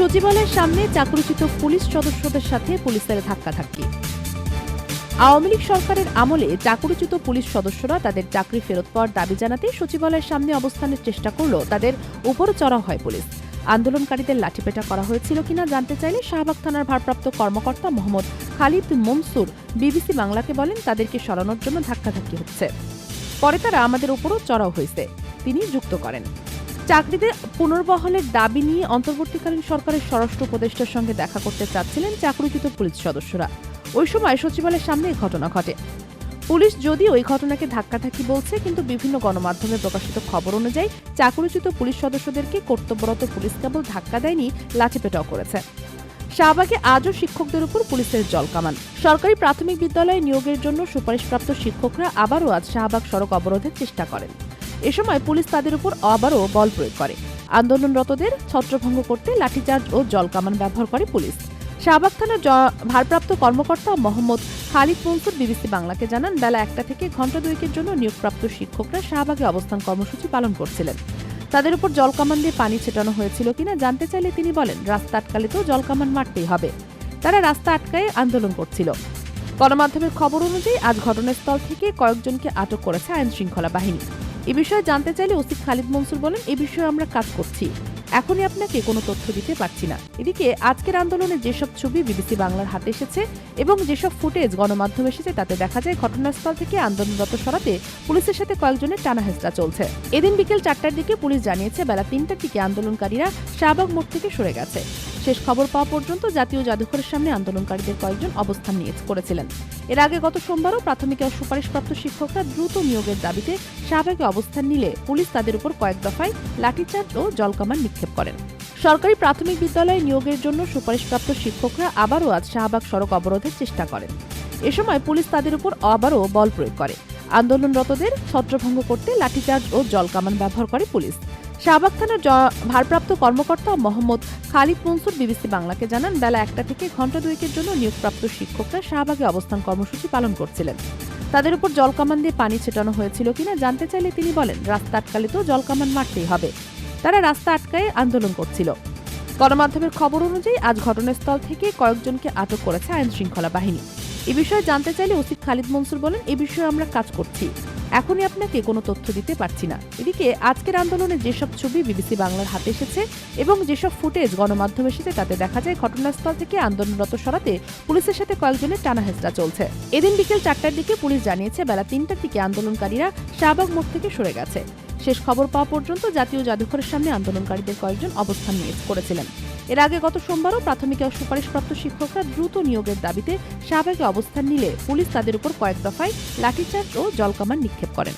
সচিবালয়ের সামনে চাকরিচ্যুত পুলিশ সদস্যদের সাথে পুলিশের ধাক্কাধাক্কি আওয়ামী লীগ সরকারের আমলে চাকরিচ্যুত পুলিশ সদস্যরা তাদের চাকরি ফেরত পাওয়ার দাবি জানাতে সচিবালয়ের সামনে অবস্থানের চেষ্টা করলেও তাদের উপরও চড়াও হয় পুলিশ। আন্দোলনকারীদের লাঠিপেটা করা হয়েছিল কিনা জানতে চাইলে শাহবাগ থানার ভারপ্রাপ্ত কর্মকর্তা মোহাম্মদ খালিদ মনসুর বিবিসি বাংলাকে বলেন তাদেরকে সরানোর জন্য ধাক্কাধাক্কি হচ্ছে। পরে তারা আমাদের উপরও চড়াও হয়েছে। তিনি যুক্ত করেন। চাকরিদের পুনর্বহলের দাবি নিয়ে অন্তর্বর্তীকালীন সরকারের স্বরাষ্ট্র উপদেষ্টার সঙ্গে দেখা করতে চাচ্ছিলেন চাকরিচ্যুত পুলিশ সদস্যরা। ওই সময় সচিবালয়ের সামনে এই ঘটনা ঘটে। পুলিশ যদি ওই ঘটনাকে ধাক্কাধাক্কি বলছে, কিন্তু বিভিন্ন গণমাধ্যমে প্রকাশিত খবর অনুযায়ী চাকরিচ্যুত পুলিশ সদস্যদেরকে কর্তব্যরত পুলিশ কেবল ধাক্কা দেয়নি, লাঠিপেটাও করেছে। শাহবাগে আজও শিক্ষকদের উপর পুলিশের জল কামান। সরকারি প্রাথমিক বিদ্যালয়ে নিয়োগের জন্য সুপারিশপ্রাপ্ত শিক্ষকরা আবারও আজ শাহবাগ সড়ক অবরোধের চেষ্টা করেন। এ সময় পুলিশ তাদের উপর আবারও বল প্রয়োগ করে। আন্দোলনরতদের ছত্রভঙ্গ করতে লাঠিচার্জ ও জলকামান ব্যবহার করে পুলিশ। শাহবাগ থানার ভারপ্রাপ্ত কর্মকর্তা মোহাম্মদ খালিদ মনসুর বিবিসি বাংলাকে জানান, বেলা একটা থেকে ঘণ্টা দুয়েকের জন্য নিয়োগপ্রাপ্ত শিক্ষকরা শাহবাগে অবস্থান কর্মসূচি পালন করছিলেন। তাদের উপর জল জলকামান দিয়ে পানি ছেটানো হয়েছিল কিনা জানতে চাইলে তিনি বলেন, রাস্তা আটকালে তো জলকামান মারতেই হবে। তারা রাস্তা আটকায় আন্দোলন করছিল। গণমাধ্যমের খবর অনুযায়ী আজ ঘটনাস্থল থেকে কয়েকজনকে আটক করেছে আইন শৃঙ্খলা বাহিনী। এ বিষয়ে জানতে চাইলে ওসি খালিদ মনসুর বলেন, এ বিষয়ে আমরা কাজ করছি। এখনই আপনাকে কোনো তথ্য দিতে পারছি না। এদিকে আজকের আন্দোলনে যেসব ছবি বিবিসি বাংলার হাতে এসেছে এবং যেসব ফুটেজ গণমাধ্যমে এসেছে, তাতে দেখা যায় ঘটনাস্থল থেকে আন্দোলনরত সরাতে পুলিশের সাথে কয়েকজনের টানা চলছে। এদিন বিকেল চারটার দিকে পুলিশ জানিয়েছে, বেলা তিনটার দিকে আন্দোলনকারীরা শাহবাগ মোড় থেকে সরে গেছে। শেষ খবর পাওয়া পর্যন্ত জাতীয় জাদুঘরের সামনে আন্দোলনকারীদের কয়েকজন অবস্থান নিয়ে করেছিলেন। এর আগে গত সোমবারও প্রাথমিক সুপারিশপ্রাপ্ত শিক্ষকরা দ্রুত নিয়োগের দাবিতে শাহবাগে অবস্থান নিলে পুলিশ তাদের উপর কয়েক দফায় লাঠিচার্জ ও জলকামান নিক্ষেপ করেন। সরকারি প্রাথমিক বিদ্যালয়ে নিয়োগের জন্য সুপারিশপ্রাপ্ত শিক্ষকরা আবারও আজ শাহবাগ সড়ক অবরোধের চেষ্টা করেন। এ সময় পুলিশ তাদের উপর আবারও বল প্রয়োগ করে। আন্দোলনরতদের ছত্রভঙ্গ করতে লাঠিচার্জ ও জলকামান ব্যবহার করে পুলিশ। শাহবাগ থানার ভারপ্রাপ্ত কর্মকর্তা মোহাম্মদ খালিদ মনসুর বিবিসি বাংলাকে জানান, বেলা একটা থেকে ঘণ্টা দুয়েকের জন্য নিয়োগপ্রাপ্ত শিক্ষকরা শাহবাগে অবস্থান কর্মসূচি পালন করছিলেন। তাদের উপর জলকামান দিয়ে পানি ছেটানো হয়েছিল কিনা জানতে চাইলে তিনি বলেন, রাস্তা আটকালে তো জলকামান মারতেই হবে। তারা রাস্তা আটকায় আন্দোলন করছিল। গণমাধ্যমের খবর অনুযায়ী আজ ঘটনাস্থল থেকে কয়েকজনকে আটক করেছে আইন শৃঙ্খলা বাহিনী। এ বিষয়ে জানতে চাইলে ওসি খালিদ মনসুর বলেন, এ বিষয়ে আমরা কাজ করছি। এখনই আপনাকে কোনো তথ্য দিতে পারছি না। এদিকে আজকের আন্দোলনে যেসব ছবি বিবিসি বাংলার হাতে এসেছে এবং যেসব ফুটেজ গণমাধ্যমে এসেছে তাতে দেখা যায়, ঘটনাস্থল থেকে আন্দোলনরত সরাতে পুলিশের সাথে কয়েকজনের টানা হেঁচড়া চলছে। এদিন বিকেল চারটার দিকে পুলিশ জানিয়েছে, বেলা তিনটার দিকে আন্দোলনকারীরা শাহবাগ মোড় থেকে সরে গেছে। শেষ খবর পাওয়া পর্যন্ত জাতীয় জাদুঘরের সামনে আন্দোলনকারীদের কয়েকজন অবস্থান নিয়ে করেছিলেন। এর আগে গত সোমবারও প্রাথমিক সুপারিশপ্রাপ্ত শিক্ষকরা দ্রুত নিয়োগের দাবিতে শাহবাগে অবস্থান নিলে পুলিশ তাদের উপর কয়েক দফায় লাঠিচার্জ ও জলকামান নিক্ষেপ করেন।